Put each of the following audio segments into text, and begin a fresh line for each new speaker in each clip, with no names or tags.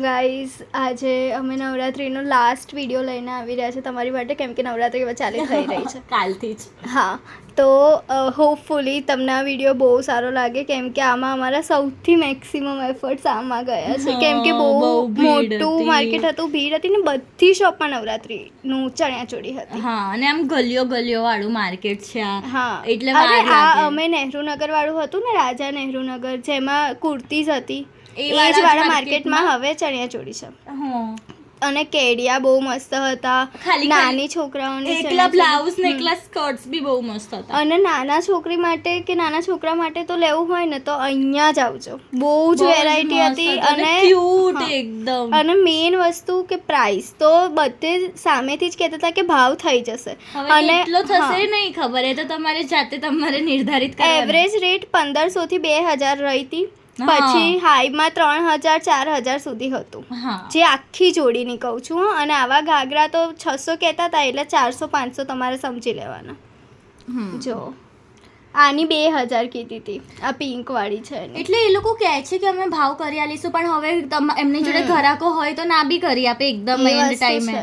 Guys આજે અમે નવરાત્રીનો last video લઈને આવી રહ્યા છે તમારી માટે કેમ કે નવરાત્રી હવે ચાલી થઈ રહી છે.
કાલથી જ.
હા તો હોપફુલી તમને આ વીડિયો બહુ સારો લાગે કેમ કે આમાં અમારા સૌથી મેક્સિમમ એફર્ટ્સ આમાં ગયા છે. કેમ કે બહુ મોટું માર્કેટ હતું ભીડ હતી ને બધી શોપમાં નવરાત્રીનું ચણિયાચોળી હતી.
હા અને આમ ગલિયો ગલિયો વાળું માર્કેટ છે આ.
હા.
એટલે
અરે આ અમે નહેરુનગર વાળું હતું ને રાજા નહેરુનગર જેમાં કુર્તીઝ હતી.
એ
જ
વાળા માર્કેટમાં?
હવે હવે ચણિયાચોળી છે.
હા.
અને કેડિયા બહુ મસ્ત હતા. નાની છોકરાઓની
એકલા બ્લાઉઝ ને. એકલા સ્કર્ટ્સ બી બહુ મસ્ત હતા.
અને નાના છોકરી માટે કે નાના છોકરા માટે તો લેવું હોય ને તો અહીંયા જ આવજો. બહુ જ વેરાયટી હતી અને
ક્યુટ એકદમ.
અને મેઇન વસ્તુ કે પ્રાઇસ તો બધે સામેથી જ કહેતા હતા કે ભાવ થઈ જશે. અને
એટલો થશે નહીં ખબર. એ તો તમારે જાતે તમારે નિર્ધારિત
એવરેજ રેટ પંદરસો થી બે હજાર રહી હતી. પછી હાઈમાં ત્રણ હજાર ચાર હજાર સુધી હતું. જે આખી જોડીની કહું છું. અને આવા ઘાઘરા તો છસો કહેતા હતા એટલે ચારસો પાંચસો તમારે સમજી લેવાના. જો. આની બે હજાર કીધી હતી આ પિંક વાળી છે
એટલે એ લોકો કહે છે કે અમે ભાવ કરી આલીશું પણ હવે એમની જોડે ઘરાકો હોય તો ના બી કરી આપે એકદમ એન્ડ ટાઈમે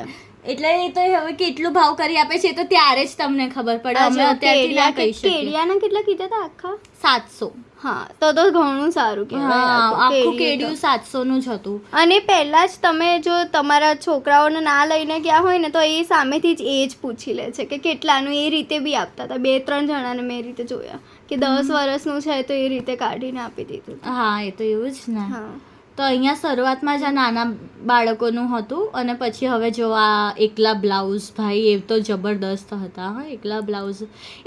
એટલે એ તો હવે કેટલું ભાવ કરી આપે છે તો ત્યારે જ તમને ખબર પડે. અમે અત્યારથી ના કહી શકીએ.
કેડિયાના કેટલા કીધા હતા આખા?
સાતસો.
હા તો તો ઘણું સારું કહેવાય આખું કેડિયું
સાતસો નું જ હતું.
અને પહેલા જ તમે જો તમારા છોકરાઓને ના લઈને ગયા હોય ને તો એ સામેથી જ એ જ પૂછી લે છે કે કેટલાનું એ રીતે બી આપતા હતા. બે ત્રણ જણાને મેં રીતે જોયા કે દસ વર્ષનું છે તો એ રીતે કાઢીને આપી દીધું.
હા એ તો એવું જ ને.
હા.
તો અહીંયા શરૂઆતમાં જ આ નાના બાળકોનું હતું અને પછી હવે જો આ એકલા બ્લાઉઝ ભાઈ એ તો જબરદસ્ત હતા હા એકલા બ્લાઉઝ.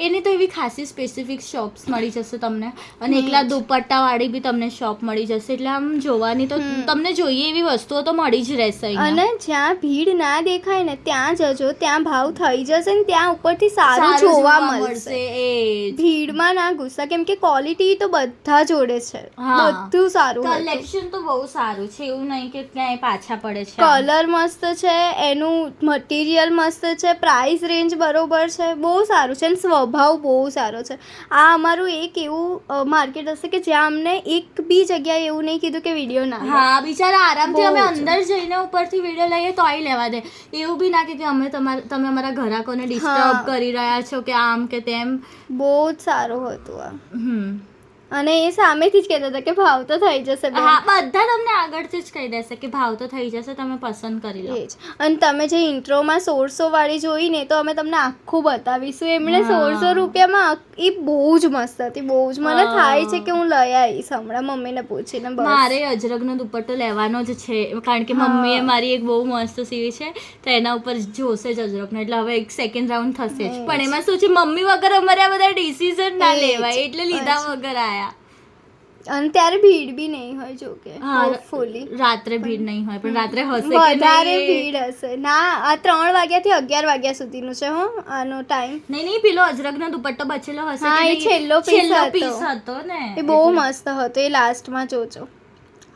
એની તો એવી ખાસી સ્પેસિફિક શોપ્સ મળી જશે તમને. અને એકલા દુપટ્ટાવાળી બી તમને શોપ મળી જશે. એટલે આમ જોવાની તો તમને જોઈએ એવી વસ્તુઓ તો મળી જ રહેશે
અને જ્યાં ભીડ ના દેખાય ને ત્યાં જજો ત્યાં ભાવ થઈ જશે ને ત્યાં ઉપરથી સારું જોવા મળશે.
એ
ભીડમાં ના ગુસ્સા કેમ કે ક્વોલિટી તો બધા જોડે છે. બધું સારું
કલેક્શન તો બહુ સારું છે એવું નહીં કે ક્યાંય પાછા પડે છે.
કલર મસ્ત છે એનું મટીરિયલ મસ્ત છે પ્રાઇસ રેન્જ બરોબર છે બહુ સારું છે અને સ્વભાવ બહુ સારો છે. આ અમારું એક એવું માર્કેટ હશે કે જ્યાં અમને એક બી જગ્યાએ એવું નહીં કીધું કે વીડિયો ના
હા બિચારા આરામથી અમે અંદર જઈને ઉપરથી વીડિયો લઈએ તોય લેવા દે. એવું બી ના કે કે અમે તમારા તમે અમારા ગ્રાહકોને ડિસ્ટર્બ કરી રહ્યા છો કે આમ કે તેમ.
બહુ જ સારું હતું આ.
હમ.
અને એ સામેથી જ કહેતા હતા કે ભાવ તો થઈ જશે
હા બધા તમને આગળથી જ કહી દેશે કે ભાવ તો થઈ જશે તમે પસંદ કરી લો.
એ જ અને તમે જે ઇન્ટ્રોમાં સોળસો વાળી જોઈ ને તો અમે તમને આખું બતાવીશું. એમણે સોળસો રૂપિયામાં એ બહુ જ મસ્ત હતી. બહુ જ. મને થાય છે કે હું લઈ આવીશ હમણાં મમ્મીને પૂછીને
મારે અજરકનો દુપટ્ટો લેવાનો જ છે કારણ કે મમ્મીએ મારી એક બહુ મસ્ત સીવી છે તો એના ઉપર જોશે જ અજરકનો એટલે હવે એક સેકન્ડ રાઉન્ડ થશે જ. પણ એમાં શું છે મમ્મી વગર અમારે આ બધા ડિસિઝન ના લેવાય એટલે લીધા વગર આયા.
અને ત્યારે ભીડ બી નહીં હોય જો કે
હા
ફૂલી
રાત્રે ભીડ નહીં હોય પણ રાત્રે હશે
વધારે ભીડ હશે. ના આ ત્રણ વાગ્યાથી અગિયાર વાગ્યા સુધીનું છે હો આનો ટાઈમ
નહીં નહીં પેલો અજરકનો દુપટ્ટો બચેલો હશે
હા, એ છેલ્લો
પીસ
હતો.
ને.
એ બહુ મસ્ત હતો એ લાસ્ટમાં જોજો.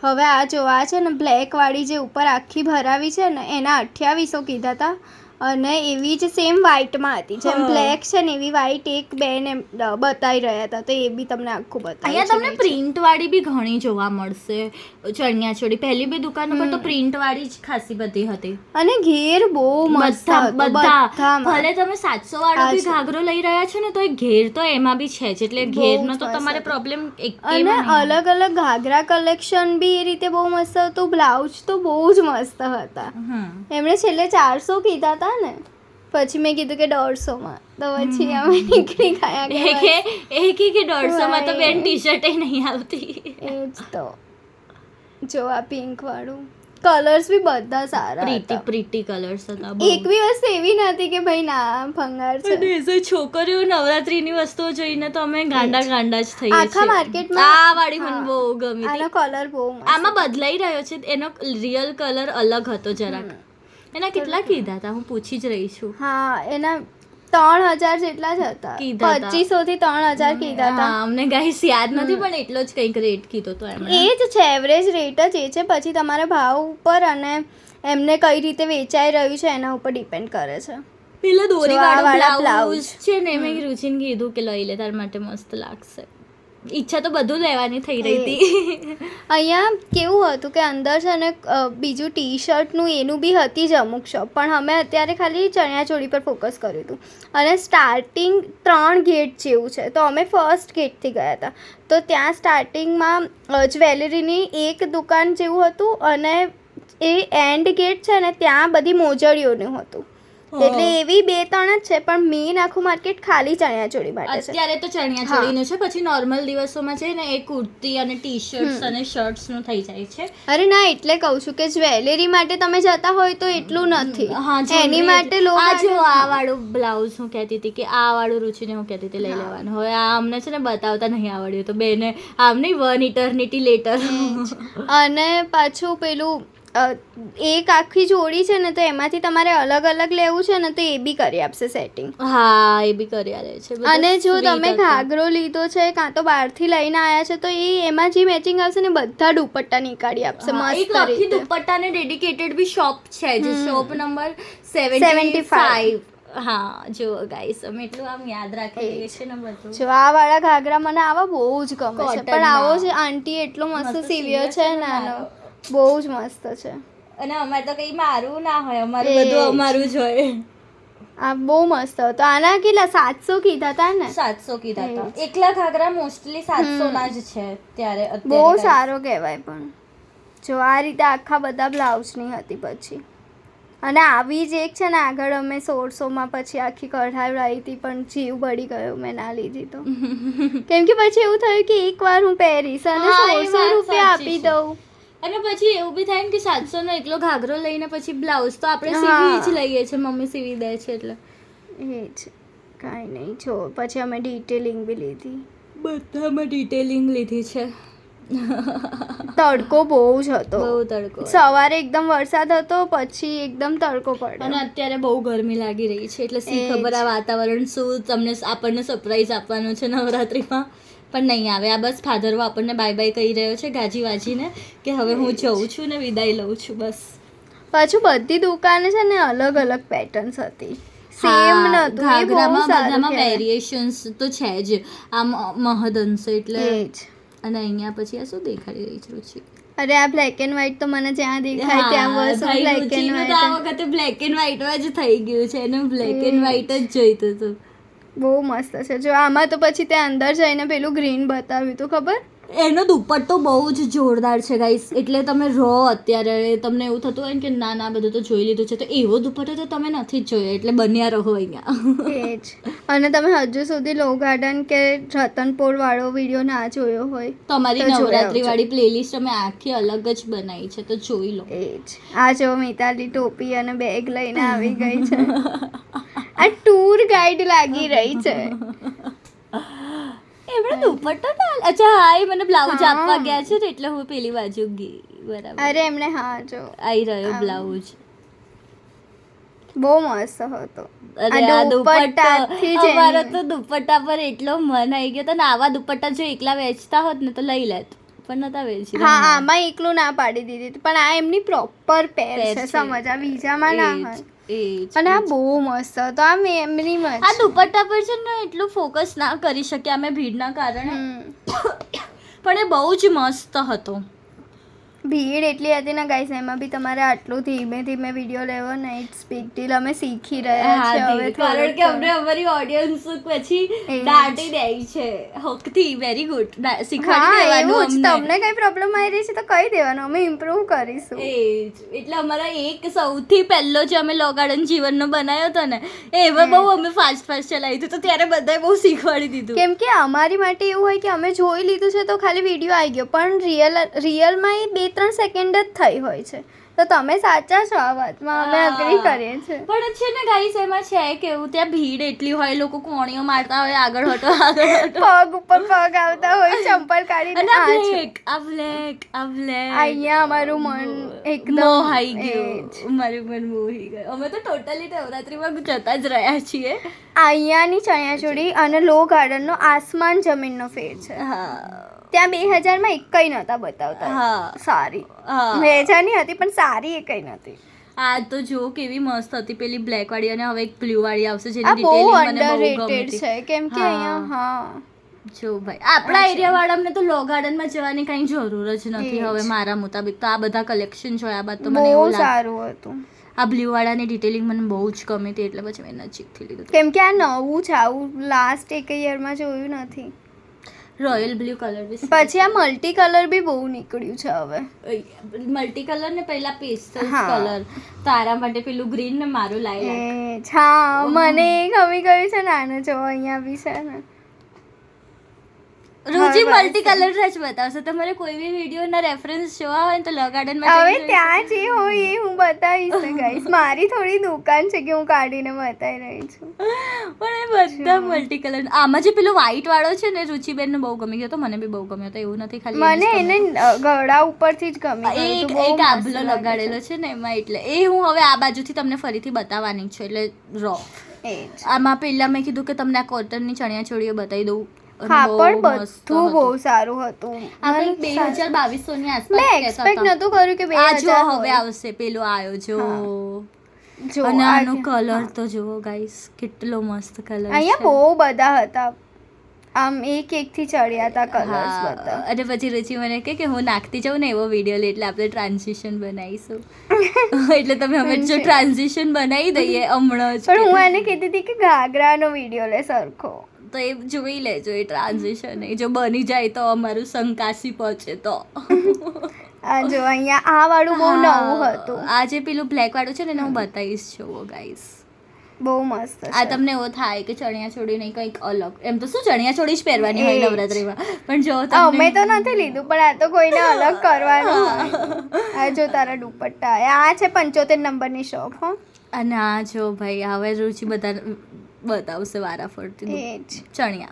હવે આ જોવા છે ને બ્લેક વાળી જે ઉપર આખી ભરાવી છે ને એના અઠ્યાવીસો કીધા હતા અને એવી જ સેમ વ્હાઇટમાં હતી. જેમ બ્લેક છે ને એવી વ્હાઇટ એક બેન એમ બતાવી રહ્યા હતા. તો એ બી તમને આખું બતાવી
અહીંયા તમને પ્રિન્ટ વાળી બી ઘણી જોવા મળશે. ચણિયા ચોળી. પહેલી બી દુકાન ઉપર તો. પ્રિન્ટ વાળી જ ખાસી બધી હતી.
અને ઘેર બહુ મસ્ત
બધા ભલે તમે સાતસો વાળો બી ઘાઘરો લઈ રહ્યા છો ને તો એ ઘેર તો એમાં બી છે જ. એટલે ઘેરનો તો તમારે પ્રોબ્લેમ એક
અને અલગ અલગ ઘાઘરા કલેક્શન બી એ રીતે બહુ મસ્ત હતું. બ્લાઉઝ તો બહુ જ મસ્ત હતા. એમણે છેલ્લે ચારસો કીધા હતા ને પછી મેં કીધું કે દોઢસોમાં. તો પછી અમે નીકળી ગયા કે
એક કે એ કે કે દોઢસો માં તો બેન. ટી શર્ટ નહીં આવતી.
એ જ તો. જો આ પિંક વાળું. કલર્સ બી બધા સારા
પ્રીટી પ્રીટી કલર્સ હતા
એક બી વસ્તુ એવી નથી કે ભાઈ ના ભંગાર છે.
અને એ છોકરીઓ નવરાત્રીની વસ્તુઓ જોઈને તો અમે ગાંડા ગાંડા જ થઈએ
આખા માર્કેટમાં
આ વાળી મને બહુ ગમી
આનો કલર બહુ
આમાં બદલાઈ રહ્યો છે એનો રિયલ કલર અલગ હતો જરાક. એના કેટલા કીધા હતા? હું પૂછી જ રહી છું.
હા એના ત્રણ હજાર જેટલા જ હતા. પચીસો થી ત્રણ હજાર કીધા હતા.
અમને ગાઈસ યાદ નથી પણ એટલો જ કંઈક રેટ કીધો તો એમણે.
એ જ છે એવરેજ રેટ જ એ છે. પછી તમારા ભાવ ઉપર અને એમને કઈ રીતે વેચાઈ રહ્યું છે એના ઉપર ડિપેન્ડ કરે છે.
પેલા દોરી
વાળા
બ્લાઉઝ છે ને મેં રુચિને કીધું કે લઈ લે તાર માટે મસ્ત લાગશે. ઈચ્છા તો બધું લેવાની થઈ રહી હતી.
અહીંયા કેવું હતું કે અંદર છે ને બીજું ટી શર્ટનું એનું બી હતી જ અમુક શોપ પણ અમે અત્યારે ખાલી ચણિયાચોળી પર ફોકસ કર્યું હતું. અને સ્ટાર્ટિંગ ત્રણ ગેટ જેવું છે. તો અમે ફર્સ્ટ ગેટથી ગયા હતા. તો ત્યાં સ્ટાર્ટિંગમાં જ્વેલરીની એક દુકાન જેવું હતું અને એ એન્ડ ગેટ છે ને ત્યાં બધી મોજડીઓનું હતું. એટલે એવી બે ત્રણ જ છે પણ મેઇન આખું માર્કેટ ખાલી ચણિયાચોળી માટે છે.
અત્યારે તો ચણિયા ચોળીનું છે પછી નોર્મલ દિવસોમાં છે ને એ કુર્તી અને ટી શર્ટ્સ અને શર્ટ્સનું થઈ જાય છે.
અરે ના એટલે કહું છું કે જ્વેલરી માટે તમે જતા હોય તો એટલું નથી. એની માટે લોકો
આ જો આ વાળું બ્લાઉઝ હું કહેતી હતી કે આ વાળું રૂચિને હું કહેતી હતી લઈ લેવાનું. હવે આ અમને છે ને બતાવતા નહીં આવડ્યું તો બેને આમ નહીં વન ઇટર્નિટી લેટર
અને પાછું પેલું એક આખી જોડી છે ને તો એમાંથી તમારે અલગ અલગ લેવું છે ને તો એ બી કરી આપશે સેટિંગ
હા એ બી કરી આપે છે.
અને જો તમે. ઘાઘરો લીધો છે કાં તો બહારથી લઈને આવ્યા છે તો એ એમાં જે મેચિંગ આવશે ને બધા દુપટ્ટા નીકાળી આપશે મસ્ત
આખી દુપટ્ટાને ડેડિકેટેડ બી શોપ છે જે શોપ નંબર
75.
75 હા જો ગાઈસ અમે એટલું આમ યાદ રાખી છે ને બધું.
જો આ વાળા ઘાઘરા મને આવા બહુ જ ગમે છે. પણ આવો. છે આંટી એટલો મસ્ત
મસ્ત
સીવ્યો
સીવ્યો
છે નાનો. બહુ જ મસ્ત છે.
અને અમારે તો કઈ મારું ના હોય અમારું બધું અમારું જ હોય.
આ બહુ મસ્ત હતો. આના કેટલા સાતસો કીધા હતા ને?
સાતસો કીધા હતા એકલા ઘાઘરા મોસ્ટલી સાતસો. ના જ છે ત્યારે
બહુ સારો કહેવાય પણ. જો આ રીતે આખા બધા બ્લાઉઝની હતી પછી. અને આવી જ એક છે ને આગળ અમે સોળસોમાં પછી આખી કઢાવડાવી હતી પણ જીવ બળી ગયો મેં ના લીધી તો. કેમ કે પછી એવું થયું કે એકવાર હું પહેરીશ અને સોળસો રૂપિયા આપી દઉં.
અને પછી એવું બી થાય ને કે સાતસો નો એકલો ઘાઘરો લઈને પછી બ્લાઉઝ તો આપણે સીવી જ લઈએ છે મમ્મી સીવી દે છે એટલે.
એ જ. કાંઈ નહીં જો પછી અમે ડિટેલિંગ બી લીધી.
બધામાં ડિટેલિંગ લીધી છે.
તડકો બહુ જ હતો.
બહુ તડકો
સવારે એકદમ વરસાદ હતો પછી એકદમ તડકો
અને
પડ્યો
અત્યારે બહુ ગરમી લાગી રહી છે એટલે સી ખબર આ વાતાવરણ શું તમને આપણને સરપ્રાઈઝ આપવાનું છે નવરાત્રિમાં? પણ નહીં આવે. આ બસ ફાધરવો આપણને બાય બાય કહી રહ્યો છે ગાજી વાજીને કે હવે હું જઉં છું ને વિદાય લઉં છું બસ.
પાછું બધી દુકાને છે ને અલગ અલગ પેટર્ન્સ હતી. સેમ નતું
ઘાઘરામાં બધામાં વેરિએશન્સ તો છે જ. આમ મહદઅંશ એટલે
જ.
અને અહીંયા પછી આ શું દેખાડી રહી છે રુચિ?
અરે આ બ્લેક એન્ડ વ્હાઈટ તો મને જ્યાં દેખાય ત્યાં બસ બ્લેક એન્ડ
રુચિનું આ વખતે બ્લેક એન્ડ વ્હાઈટમાં જ થઈ ગયું છે. એનું બ્લેક એન્ડ. વ્હાઈટ જ જોઈતું હતું.
બહુ મસ્ત છે. જો આમાં તો પછી ત્યાં અંદર જઈને પેલું ગ્રીન બતાવ્યું હતું ખબર?
એનો દુપટ્ટો બહુ જ જોરદાર છે ગાઈસ એટલે તમે રહો અત્યારે. તમને એવું થતું હોય કે ના ના બધું તો જોઈ લીધું છે તો એવો દુપટ્ટો તો તમે નથી જ જોયો. એટલે બન્યા રહો અહીંયા.
અને તમે હજુ સુધી લો ગાર્ડન કે રતનપોર વાળો વીડિયો ના જોયો હોય
તમારી નવરાત્રી વાળી પ્લેલિસ્ટ અમે આખી અલગ જ બનાવી છે તો જોઈ લો.
એ જ આ જો મિતાલી ટોપી અને બેગ લઈને આવી ગઈ છે. આ ટૂર ગાઈડ લાગી રહી છે.
એમણે દુપટ્ટો ડાલ અચ્છા હા એ મને બ્લાઉઝ આપવા ગયા છે એટલે હું પેલી બાજુ ગઈ બરાબર.
અરે એમણે હા જો.
આવી રહ્યો. બ્લાઉઝ.
બહુ મસ્ત હતો.
અરે
આ
આ દુપટ્ટો
દુપટ્ટાથી જ
અમારો તો દુપટ્ટા પર એટલો મન આવી ગયો તો ને આવા દુપટ્ટા જો એકલા વેચતા હોત ને તો લઈ લેત. પણ નતા વેચી
હા આમાં એકલું ના પાડી દીધી. પણ આ એમની પ્રોપર પેર છે. સમજ. આ બીજામાં ના હોય. અને આ બહુ મસ્ત હતો આ એમની
આ દુપટ્ટા પર છે ને એટલું ફોકસ ના કરી શક્યા અમે ભીડના કારણે. પણ એ બહુ જ મસ્ત હતો.
ભીડ એટલી હતી ને ગાઈસ એમાં બી તમારે આટલું ધીમે ધીમે વીડિયો લેવો ને ઇટ્સ બિગ ડીલ અમે શીખી રહ્યા છે હવે
કારણ કે અમને અમારી ઓડિયન્સ પછી. દાટી દે છે. હકથી વેરી ગુડ શીખવાડી દેવાનું અમને.
તમને કઈ પ્રોબ્લેમ આવી રહી છે તો કહી દેવાનું. અમે ઇમ્પ્રૂવ કરીશું.
એ એટલે અમારા એક સૌથી પહેલો જે અમે લો ગાર્ડન જીવનનો બનાવ્યો હતો ને એ એમાં બહુ અમે ફાસ્ટ ફાસ્ટ ચલાવી હતું તો ત્યારે બધાએ બહુ શીખવાડી દીધું.
કેમ કે અમારી માટે એવું હોય કે અમે જોઈ લીધું છે તો ખાલી વીડિયો આવી ગયો. પણ રિયલ રિયલમાં એ બે ત્રણ સેકન્ડ જ થઈ હોય છે. તો તમે સાચા છો આ વાતમાં? અમે. અગ્રી કરીએ છીએ.
પણ છે ને ગાઈસ એમાં છે કેવું ત્યાં ભીડ એટલી હોય લોકો કોણીઓ મારતા હોય આગળ હટો આગળ હટો
પગ ઉપર પગ આવતા હોય ચંપલ કાઢીને
આ બ્લેક આ બ્લેક આ બ્લેક
અહીંયા અમારું મન એકદમ
મોહાઈ. ગયું. મારું મન મોહી ગયું. અમે તો ટોટલી નવરાત્રીમાં જતા જ રહ્યા છીએ.
અહીંયાની ચણિયાચોળી અને લો ગાર્ડનનો આસમાન જમીનનો ફેર છે.
હા.
ત્યાં બે હજારમાં એકઈ નહોતા બતાવતા. સારી. બે હજારની હતી પણ સારી એકઈ નથી
આ તો જો કેવી મસ્ત હતી પેલી બ્લેક વાળી અને હવે એક બ્લુ વાળી આવશે જેની ડિટેલિંગ મને બહુ ગમી
છે. કેમ કે અહીંયા હા.
જો ભાઈ આપણા. એરિયા વાળાને તો લો ગાર્ડનમાં જવાની કઈ જરૂર જ નથી હવે મારા મુતાબિક તો આ બધા કલેક્શન જોયા બાદ તો મને એવું
સારું હતું.
આ બ્લુ વાળાની ડિટેલિંગ મને બહુ જ ગમી હતી એટલે પછી મેં નજીકથી લીધું.
કેમ કે આ નવું છે આવું લાસ્ટ એક યરમાં જોયું નથી.
રોયલ બ્લુ કલર બી
પછી આ મલ્ટી કલર બી બહુ નીકળ્યું છે હવે.
મલ્ટી કલર ને પહેલા પેસ્ટલ કલર તારા માટે પેલું ગ્રીન ને મારું લાઈલા
એ હા મને ગમી ગયું છે નાનો જો અહીંયા બી છે ને.
રોજી મલ્ટી કલર જ બતાવશે. તમારે કોઈ બી વીડિયો ના રેફરન્સ જોવા હોય તો તો ગાર્ડનમાં
હવે ત્યાં જે હોય એ હું બતાવીશ ગાઈસ મારી થોડી દુકાન છે કે હું કાઢીને બતાવી રહી છું.
પણ એ બધા મલ્ટી કલર આમાં જે પેલો વ્હાઈટ વાળો છે ને રુચિબેન ને બહુ ગમી ગયો તો મને બી બહુ ગમ્યો. તો એવું નથી ખાલી
મને
એને
ગળા ઉપરથી જ ગમી
એક એક આભલો લગાડેલો છે. ને એમાં એટલે. એ હું હવે આ બાજુથી તમને ફરીથી બતાવવાની છું. એટલે રો. આમાં પહેલા મેં કીધું કે તમને આ કોટનની ચણિયા ચોળીઓ બતાવી દઉં. અને પણ
બધું બહુ સારું હતું.
આપણે બે હજાર બાવીસો ની આસપાસ
મેં એક્સપેક્ટ નતું કર્યું કે બે હજાર
હવે આવશે પેલો આવ્યો જો. અને આનો કલર તો જુઓ ગાઈસ કેટલો મસ્ત કલર
અહીંયા બહુ બધા હતા. આમ એક એક થી ચડ્યા હતા કલર્સ
હા,
બધા.
અને પછી રુચિ મને કહે કે હું નાખતી જાઉં ને એવો વીડિયો લે એટલે આપણે ટ્રાન્ઝિશન બનાવીશું. એટલે તમે અમે જો ટ્રાન્ઝિશન બનાવી દઈએ હમણાં જ
પણ હું એને કહેતી હતી કે ઘાઘરાનો વીડિયો લે સરખો.
તો એ જોઈ લેજો એ ટ્રાન્ઝેક્શન એ. જો બની જાય તો અમારું સંકાસી પહોંચે તો.
આ જો અહીંયા આ વાળું બહુ નવું હતું.
આ જે પેલું બ્લેક વાળું છે ને હું બતાવીશ જુઓ ગાઈસ
બહુ મસ્ત
આ તમને એવો થાય કે ચણિયા ચોળી નહીં કંઈક અલગ. એમ તો શું ચણિયા ચોળી જ પહેરવાની હોય. નવરાત્રીમાં? પણ જો
અમે તો નથી લીધું પણ આ તો કોઈને અલગ કરવાનું આ જો તારા દુપટ્ટા આ છે પંચોતેર નંબરની શોપ હો.
અને આ જો ભાઈ હવે રુચિ બધા બતાવશે વારા ફરતી
એ જ
ચણિયા.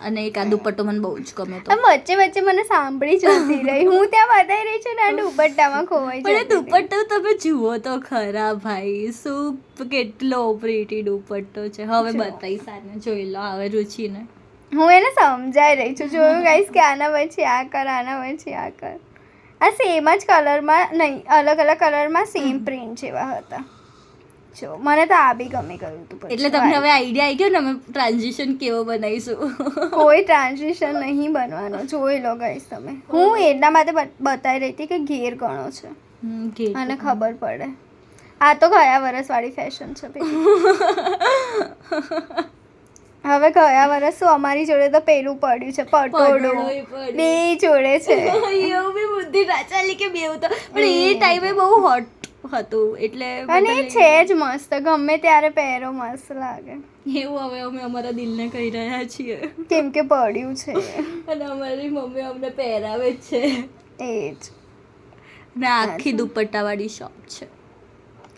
અને એક આ દુપટ્ટો મને બહુ જ ગમે
આમ વચ્ચે વચ્ચે મને સાંભળી જતી રહી. હું ત્યાં બતાવી રહી છું ને આ દુપટ્ટામાં ખોવાઈ
પણ એ
જતી રહી.
દુપટ્ટો તમે જુઓ તો ખરા ભાઈ. શું કેટલો પ્રીટી દુપટ્ટો છે. હવે
જો.
બતાવીશ આને. જોઈ લો હવે રુચિને.
હું એને સમજાઈ રહી છું. જોયું ગાઈસ કે આના પછી આ કર આના પછી આ કર. આ સેમ જ કલરમાં નહીં અલગ અલગ કલરમાં સેમ પ્રિન્ટ જેવા હતા. જો મને તો આ બી ગમી ગયું હતું
એટલે તમને હવે આઈડિયા આવી ગયો ને અમે ટ્રાન્ઝિશન કેવો બનાવીશું?
કોઈ ટ્રાન્ઝિશન નહીં બનવાનો જોઈ લો ગાઈસ તમે. હું એટલા માટે બતાવી રહી હતી કે ઘેર ગણો છે. અને ખબર પડે. આ તો ગયા વરસવાળી ફેશન છે. હવે ગયા વર્ષ શું અમારી જોડે તો પેલું પડ્યું છે પટોળું. બે જોડે છે.
એવું બી બુદ્ધિ રાચાલી કે બેવું તો. પણ એ ટાઈમે બહુ હોટ હતું એટલે
અને છે જ મસ્ત ગમે ત્યારે પહેરો મસ્ત લાગે.
એવું હવે અમે અમારા દિલને કહી રહ્યા છીએ.
કેમ કે પડ્યું છે.
અને અમારી મમ્મી અમને પહેરાવે છે.
એ જ.
ને આખી દુપટ્ટાવાળી શોપ છે.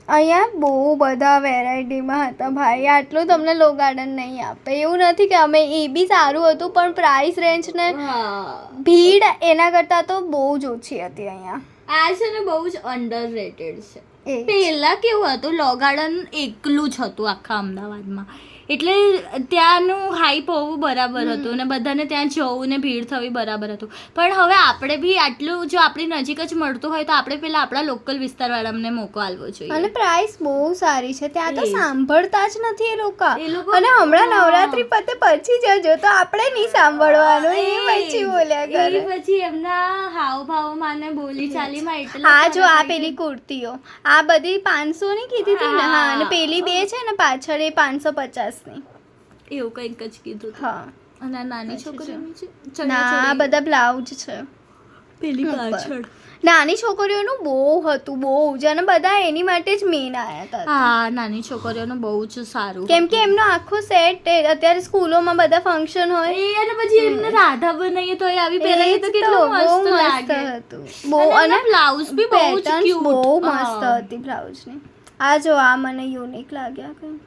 અહીંયા બહુ બધા વેરાયટીમાં હતા ભાઈ આટલું તમને લો ગાર્ડન નહીં આપે. એવું નથી કે અમે એ બી સારું હતું પણ પ્રાઇસ રેન્જ ને ભીડ એના કરતાં તો બહુ જ ઓછી હતી અહીંયા.
આ છે ને બહુ જ અંડર રેટેડ છે પહેલા કેવું હતું લો ગાર્ડન એકલું જ હતું આખા અમદાવાદમાં. એટલે ત્યાંનું હાઈપ હોવું બરાબર હતું અને બધાને ત્યાં જવું ને ભીડ થવી બરાબર હતું. પણ હવે આપણે બી આટલું જો આપણી નજીક જ મળતું હોય તો આપણે પેલા આપણા લોકલ વિસ્તારવાળાને મોકો આલવો
અને પ્રાઇસ બહુ સારી છે. ત્યાં તો સાંભળતા જ નથી એ લોકો. અને હમણાં નવરાત્રી પતે પછી જજો તો આપણે નહીં સાંભળવાનું. એ પછી બોલ્યા કરે.
પછી એમના હાવભાવમાં ને બોલી ચાલીમાં એટલે
આ જો આ પેલી કુર્તીઓ. આ બધી પાંચસો ની કીધી હતી ને. હા અને પેલી બે છે ને પાછળ એ પાંચસો પચાસ. ની
એવું કંઈક જ કીધું
હા.
અને આ નાની છોકરીઓની છે?
ના આ બધા બ્લાઉઝ છે.
પેલી પાછળ.
નાની છોકરીઓનું બહુ હતું બહુ જ. અને બધા એની માટે જ મેન આવ્યા હતા
હા નાની છોકરીઓનું બહુ જ સારું
કેમ કે એમનો આખો સેટ અત્યારે સ્કૂલોમાં બધા ફંક્શન હોય.
એ અને પછી એમને રાધા બનાવીએ તો એ આવી પહેરાવીએ તો કેટલું મસ્ત લાગે.
હતું. બહુ અને
બ્લાઉઝ બી બહુ જ ક્યુટ
બહુ મસ્ત હતી બ્લાઉઝની. આ જો આ મને યુનિક લાગ્યા કંઈક.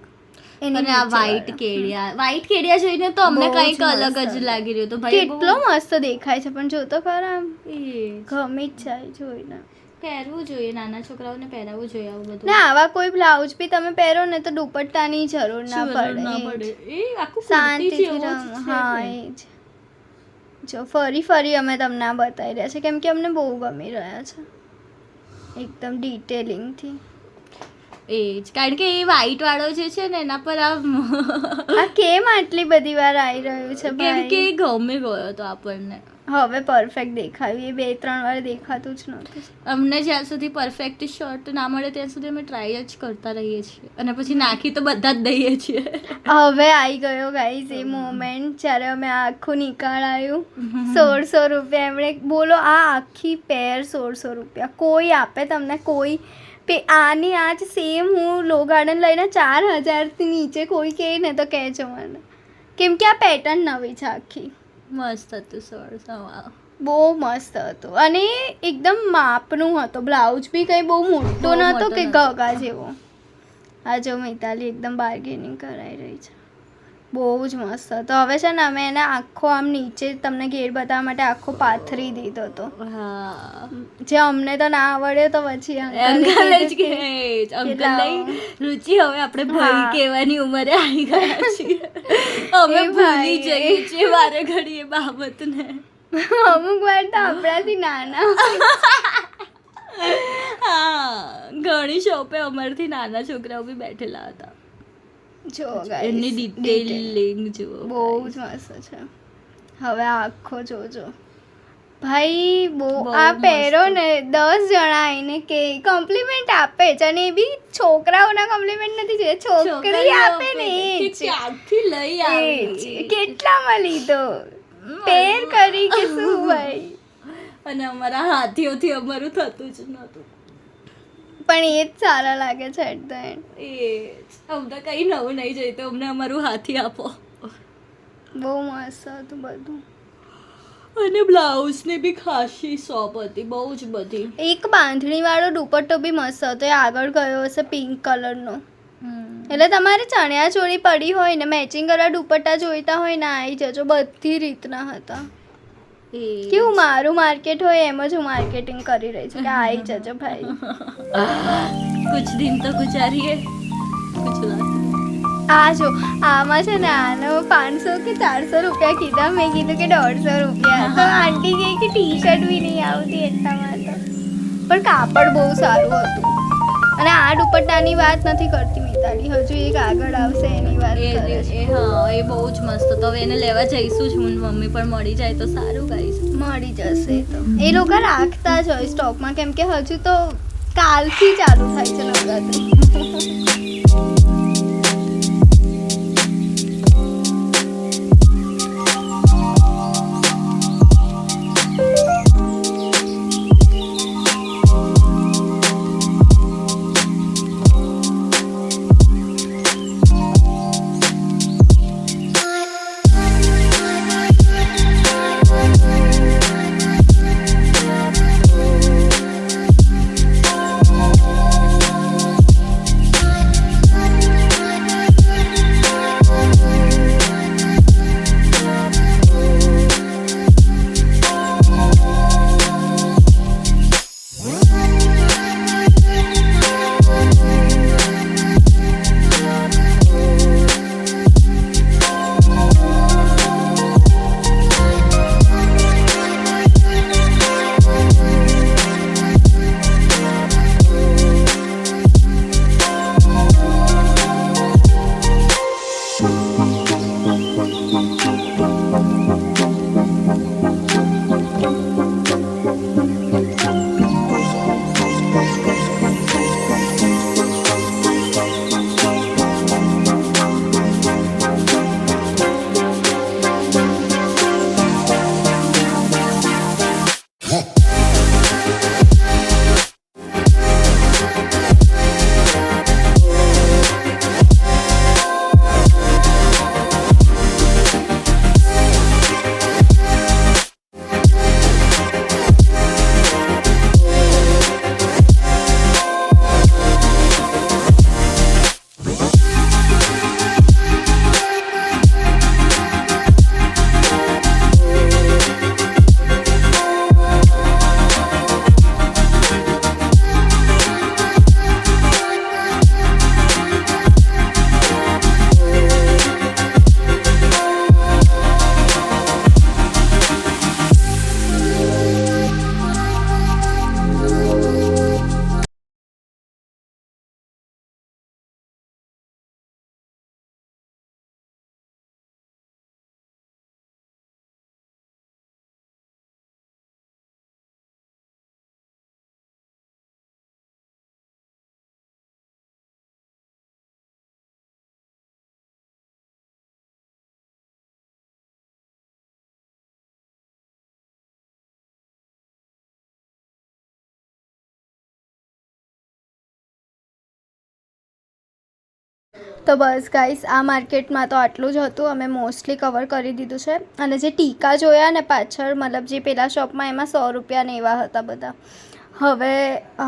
અને આ વ્હાઈટ કેડિયા વ્હાઈટ કેડિયા જોઈને તો અમને કંઈક અલગ જ લાગી રહ્યું ભાઈ
કેટલો મસ્ત દેખાય છે. પણ જો તો ખરા ગમે જ જાય જોઈને.
પહેરવું જોઈએ. નાના છોકરાઓને પહેરાવવું જોઈએ આવું
ને
ના
આવા કોઈ બ્લાઉઝ બી તમે પહેરો ને તો દુપટ્ટાની જરૂર ના પડે.
એ આખું
શાંતિથી
શાંતિથી
રમ. હા એ જ જો ફરી ફરી અમે તમને આ બતાવી રહ્યા છે. કેમ કે અમને બહુ ગમી રહ્યા છે. એકદમ ડિટેલિંગથી
એ જ કારણ કે એ વ્હાઈટ વાળો જે છે ને એના પર
આ કેમ આટલી બધી વાર આવી રહ્યું છે
કેમ કે ગમે ગયો તો આપણને.
હવે પરફેક્ટ દેખાયું. એ બે ત્રણ વાર દેખાતું જ નહોતું.
અમને જ્યાં સુધી પરફેક્ટ શર્ટ ના મળે ત્યાં સુધી અમે ટ્રાય જ કરતા રહીએ છીએ. અને પછી નાખી તો બધા જ દઈએ છીએ.
હવે આવી ગયો ગાઈઝ એ મોમેન્ટ જ્યારે અમે આખું નીકાળાયું સોળસો રૂપિયા. એમણે બોલો આ આખી પેર સોળસો રૂપિયા. કોઈ આપે તમને કોઈ પે આની આજ સેમ હું લો ગાર્ડન લઈને ચાર હજારથી નીચે કોઈ કહે ને તો કહેજો મને. કેમ કે આ પેટર્ન નવી છે આખી.
મસ્ત હતું સોળસોમાં
બહુ મસ્ત હતું. અને એકદમ માપનું હતો. બ્લાઉઝ બી કંઈ બહુ મોટો નહોતો કે. ગગા જેવો. આ જો મિતાલી એકદમ બાર્ગેનિંગ કરાઈ રહી છે. બહુ જ મસ્ત હતો. હવે છે ને અમે એને આખો આમ નીચે તમને ઘેર બતાવવા માટે આખો પાથરી દીધો હતો.
હા.
જે અમને તો ના આવડ્યો તો પછી
અંકલ જ કે અંકલ રુચિ હવે આપણે ભાઈ કહેવાની ઉંમરે આવી ગયા છીએ. અમે ભૂલી જઈએ છીએ વારે ઘડી એ બાબતને.
અમુક વાર તો આપણાથી નાના
હા ઘણી શોપે અમારથી નાના છોકરાઓ બી બેઠેલા હતા.
જો
એમની ડિટેલિંગ જુઓ
બહુ જ મસ્ત છે. હવે આખો જોજો. ભાઈ બહુ આ. પહેરો ને દસ જણા આવીને કે કોમ્પ્લિમેન્ટ આપે છે અને એ બી છોકરાઓના કોમ્પ્લિમેન્ટ નથી જે છોકરી આપે ને
ક્યાંથી લઈ. આવી
કેટલામાં લીધો? પેર કરી કે શું ભાઈ?
અને અમારા હાથીઓથી અમારું થતું જ નહોતું.
પણ એ જ સારા લાગે છે એટ ધ એન્ડ
એ. અમને કંઈ નવું નહીં જોઈએ તો અમને અમારું હાથી આપો.
બહુ મસ્ત હતું બધું.
અને બ્લાઉઝની બી ખાસી શોપ હતી બહુ જ બધી.
એક બાંધણી વાળો દુપટ્ટો બી મસ્ત હતો એ આગળ ગયો હશે પિંક કલરનો એટલે તમારે ચણિયા ચોળી પડી હોય ને મેચિંગ કરવા દુપટ્ટા જોઈતા હોય ને આવી જજો બધી રીતના હતા. કેવું મારું માર્કેટ હોય એમ જ હું માર્કેટિંગ કરી રહી છું કે આવી જજો ભાઈ.
કુછ દિન તો ગુજારીએ. કુછ
આ જો આમાં છે ને આનો પાંચસો કે ચારસો રૂપિયા કીધા મેં કીધું કે દોઢસો રૂપિયા. તો આંટી કહે કે ટી શર્ટ બી નહીં આવતી એટલામાં તો પણ કાપડ બહુ સારું હતું. અને આ દુપટ્ટાની વાત નથી કરતી મિતાલી. હજુ એક આગળ આવશે એની વાત
એ હા એ બહુ જ મસ્ત. તો હવે એને લેવા જઈશું જ. હું મમ્મી પણ મળી જાય તો સારું ગાઈસ.
મળી જશે તો. એ લોકો રાખતા જ હોય સ્ટોકમાં. કેમ કે હજુ તો કાલથી ચાલુ થાય છે નવરાત્રી. તો બસ ગાઈસ આ માર્કેટમાં તો આટલું જ હતું. અમે મોસ્ટલી કવર કરી દીધું છે. અને જે ટીકા જોયા ને પાછળ મતલબ જે પેલા શોપમાં એમાં સો રૂપિયા ને એવા હતા બધા. હવે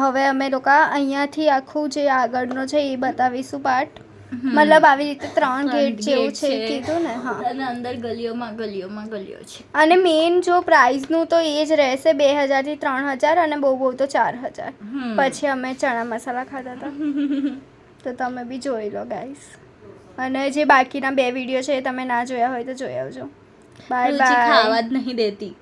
હવે અમે લોકો અહીંયાથી આખું જે આગળનો છે એ બતાવીશું પાર્ટ મતલબ આવી રીતે ત્રણ ગેટ જેવું છે. કીધું ને હા.
અને અંદર ગલીઓમાં ગલીઓમાં ગલીઓ છે.
અને મેઇન જો પ્રાઇસનું તો એ જ રહેશે બે હજારથી ત્રણ હજાર અને બહુ બહુ તો ચાર હજાર. પછી અમે ચણા મસાલા ખાધા હતા. તો તમે બી જોઈ લો ગાઈસ અને જે બાકીના બે વીડિયો છે એ તમે ના જોયા હોય તો જોઈ આવજો. બાય બાય
ખાવા જ નહીં દેતી.